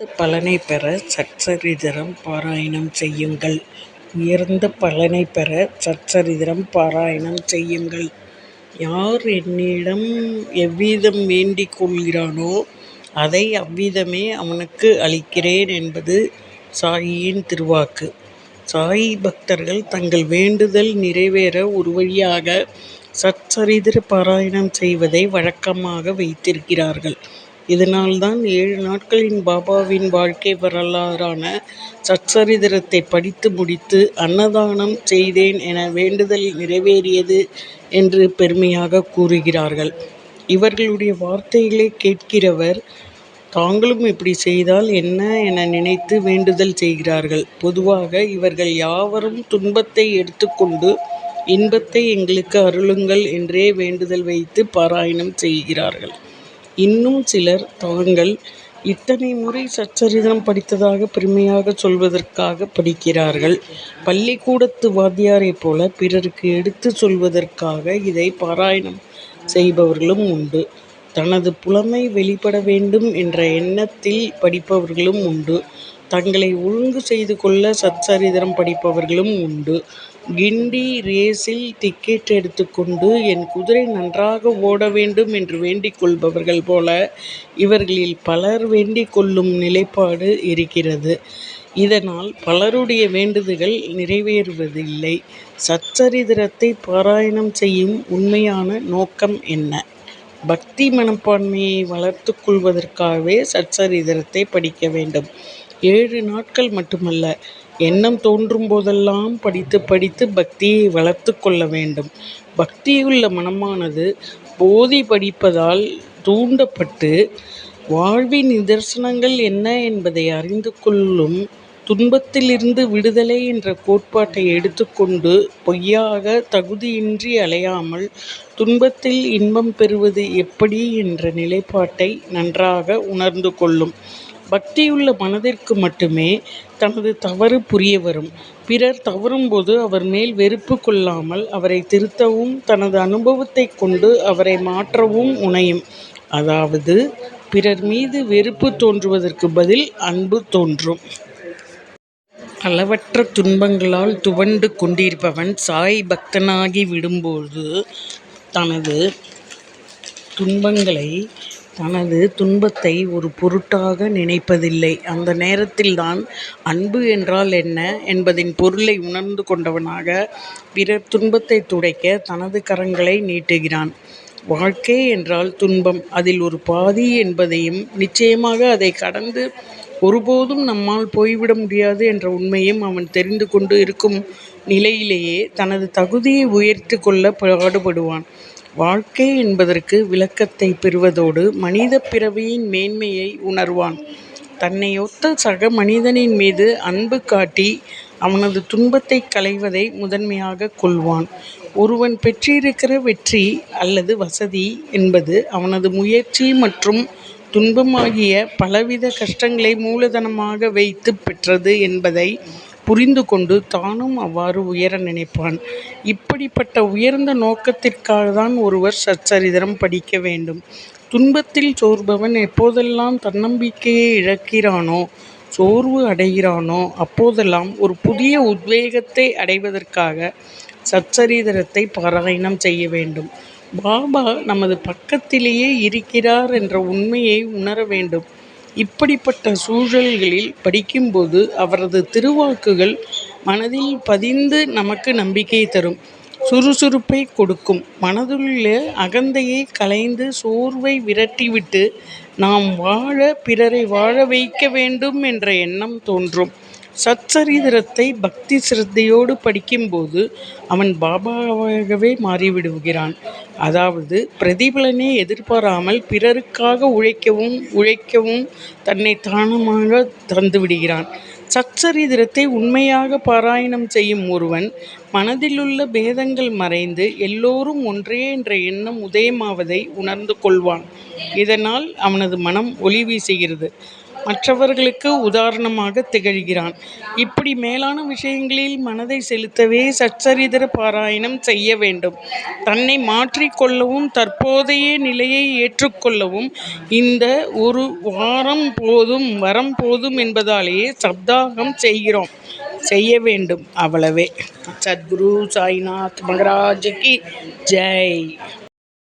பலனை பலனைப் பெற சச்சரித்திரம் பாராயணம் செய்யுங்கள் உயர்ந்த பலனைப் பெற சச்சரித்திரம் பாராயணம் செய்யுங்கள். யார் என்னிடம் எவ்விதம் வேண்டிக் கொள்கிறானோ அதை அவ்விதமே அவனுக்கு அளிக்கிறேன் என்பது சாயியின் திருவாக்கு. சாயி பக்தர்கள் தங்கள் வேண்டுதல் நிறைவேற ஒரு வழியாக சச்சரித்திர பாராயணம் செய்வதை வழக்கமாக வைத்திருக்கிறார்கள். இதனால்தான் ஏழு நாட்களின் பாபாவின் வாழ்க்கை வரலாறான சச்சரித்திரத்தை படித்து முடித்து அன்னதானம் செய்தேன் என வேண்டுதல் நிறைவேறியது என்று பெருமையாக கூறுகிறார்கள். இவர்களுடைய வார்த்தைகளை கேட்கிறவர் தாங்களும் இப்படி செய்தால் என்ன என நினைத்து வேண்டுதல் செய்கிறார்கள். பொதுவாக இவர்கள் யாவரும் துன்பத்தை எடுத்துக்கொண்டு இன்பத்தை எங்களுக்கு அருளுங்கள் என்றே வேண்டுதல் வைத்து பாராயணம் செய்கிறார்கள். இன்னும் சிலர் தாங்கள் இத்தனை முறை சச்சரிதரம் படித்ததாக பெருமையாகச் சொல்வதற்காக படிக்கிறார்கள். பள்ளிக்கூடத்து வாத்தியாரைப் போல பிறருக்கு எடுத்துச் சொல்வதற்காக இதை பாராயணம் செய்பவர்களும் உண்டு. தனது புலமை வெளிப்பட வேண்டும் என்ற எண்ணத்தில் படிப்பவர்களும் உண்டு. தங்களை ஒழுங்கு செய்து கொள்ள சச்சரிதரம் படிப்பவர்களும் உண்டு. கிண்டி ரேஸில் டிக்கெட் எடுத்துக்கொண்டு என் குதிரை நன்றாக ஓட வேண்டும் என்று வேண்டிக் கொள்பவர்கள் போல இவர்களில் பலர் வேண்டிக் கொள்ளும் நிலைப்பாடு இருக்கிறது. இதனால் பலருடைய வேண்டுதல்கள் நிறைவேறுவதில்லை. சச்சரித்திரத்தை பாராயணம் செய்யும் உண்மையான நோக்கம் என்ன? பக்தி மனப்பான்மையை வளர்த்து கொள்வதற்காகவே சச்சரித்திரத்தை படிக்க வேண்டும். ஏழு நாட்கள் மட்டுமல்ல எண்ணம் தோன்றும் போதெல்லாம் படித்து படித்து பக்தியை வளர்த்து கொள்ள வேண்டும். பக்தியுள்ள மனமானது போதி படிப்பதால் தூண்டப்பட்டு வாழ்வின் நிதர்சனங்கள் என்ன என்பதை அறிந்து கொள்ளும். துன்பத்திலிருந்து விடுதலை என்ற கோட்பாட்டை எடுத்துக்கொண்டு பொய்யாக தகுதியின்றி அலையாமல் துன்பத்தில் இன்பம் பெறுவது எப்படி என்ற நிலைப்பாட்டை நன்றாக உணர்ந்து கொள்ளும். பக்தியுள்ள மனதிற்கு மட்டுமே தனது தவறு புரிய வரும் பிறர் தவறும்போது அவர் மேல் வெறுப்பு கொள்ளாமல் அவரை திருத்தவும் தனது அனுபவத்தைக் கொண்டு அவரை மாற்றவும் முனையும். அதாவது பிறர் மீது வெறுப்பு தோன்றுவதற்கு பதில் அன்பு தோன்றும். அளவற்ற துன்பங்களால் துவண்டு கொண்டிருப்பவன் சாய் பக்தனாகி விடும்போது தனது துன்பங்களை தனது துன்பத்தை ஒரு பொருட்டாக நினைப்பதில்லை. அந்த நேரத்தில்தான் அன்பு என்றால் என்ன என்பதின் பொருளை உணர்ந்து கொண்டவனாக பிறர் துன்பத்தை துடைக்க தனது கரங்களை நீட்டுகிறான். வாழ்க்கை என்றால் துன்பம் அதில் ஒரு பாதி என்பதையும் நிச்சயமாக அதை கடந்து ஒருபோதும் நம்மால் போய்விட முடியாது என்ற உண்மையும் அவன் தெரிந்து கொண்டு இருக்கும் நிலையிலேயே தனது தகுதியை உயர்த்திக் கொள்ள பாடுபடுவான். வாழ்க்கை என்பதற்கு விளக்கத்தை பெறுவதோடு மனிதப் பிறவியின் மேன்மையை உணர்வான். தன்னையொத்த சக மனிதனின் மீது அன்பு காட்டி அவனது துன்பத்தை களைவதை முதன்மையாக கொள்வான். ஒருவன் பெற்றிருக்கிற வெற்றி அல்லது வசதி என்பது அவனது முயற்சி மற்றும் துன்பமாகிய பலவித கஷ்டங்களை மூலதனமாக வைத்து பெற்றது என்பதை புரிந்து கொண்டு தானும் அவ்வாறு உயர நினைப்பான். இப்படிப்பட்ட உயர்ந்த நோக்கத்திற்காக தான் ஒருவர் சச்சரிதரம் படிக்க வேண்டும். துன்பத்தில் சோர்பவன் எப்போதெல்லாம் தன்னம்பிக்கையை இழக்கிறானோ சோர்வு அடைகிறானோ அப்போதெல்லாம் ஒரு புதிய உத்வேகத்தை அடைவதற்காக சச்சரிதரத்தைப் பாராயணம் செய்ய வேண்டும். பாபா நமது பக்கத்திலேயே இருக்கிறார் என்ற உண்மையை உணர வேண்டும். இப்படிப்பட்ட சூழல்களில் படிக்கும்போது அவரது திருவாக்குகள் மனதில் பதிந்து நமக்கு நம்பிக்கை தரும். சுறுசுறுப்பை கொடுக்கும். மனதுள்ள அகந்தையை களைந்து சோர்வை விரட்டிவிட்டு நாம் வாழ பிறரை வாழ வைக்க வேண்டும் என்ற எண்ணம் தோன்றும். சச்சரித்திரத்தை பக்தி சிரத்தையோடு படிக்கும்போது அவன் பாபாவாகவே மாறிவிடுகிறான். அதாவது பிரதிபலனை எதிர்பாராமல் பிறருக்காக உழைக்கவும் உழைக்கவும் தன்னை தானமாக தந்துவிடுகிறான். சச்சரித்திரத்தை உண்மையாக பாராயணம் செய்யும் ஒருவன் மனதிலுள்ள பேதங்கள் மறைந்து எல்லோரும் ஒன்றே என்ற எண்ணம் உதயமாவதை உணர்ந்து கொள்வான். இதனால் அவனது மனம் ஒளி வீசுகிறது. மற்றவர்களுக்கு உதாரணமாக திகழ்கிறான். இப்படி மேலான விஷயங்களில் மனதை செலுத்தவே சச்சரித்திர பாராயணம் செய்ய வேண்டும். தன்னை மாற்றிக்கொள்ளவும் தற்போதைய நிலையை ஏற்றுக்கொள்ளவும் இந்த ஒரு வாரம் போதும் வரம் போதும் என்பதாலேயே சப்தாகம் செய்கிறோம் செய்ய வேண்டும் அவ்வளவே. சத்குரு சாய்நாத் மகராஜ் ஜெய்.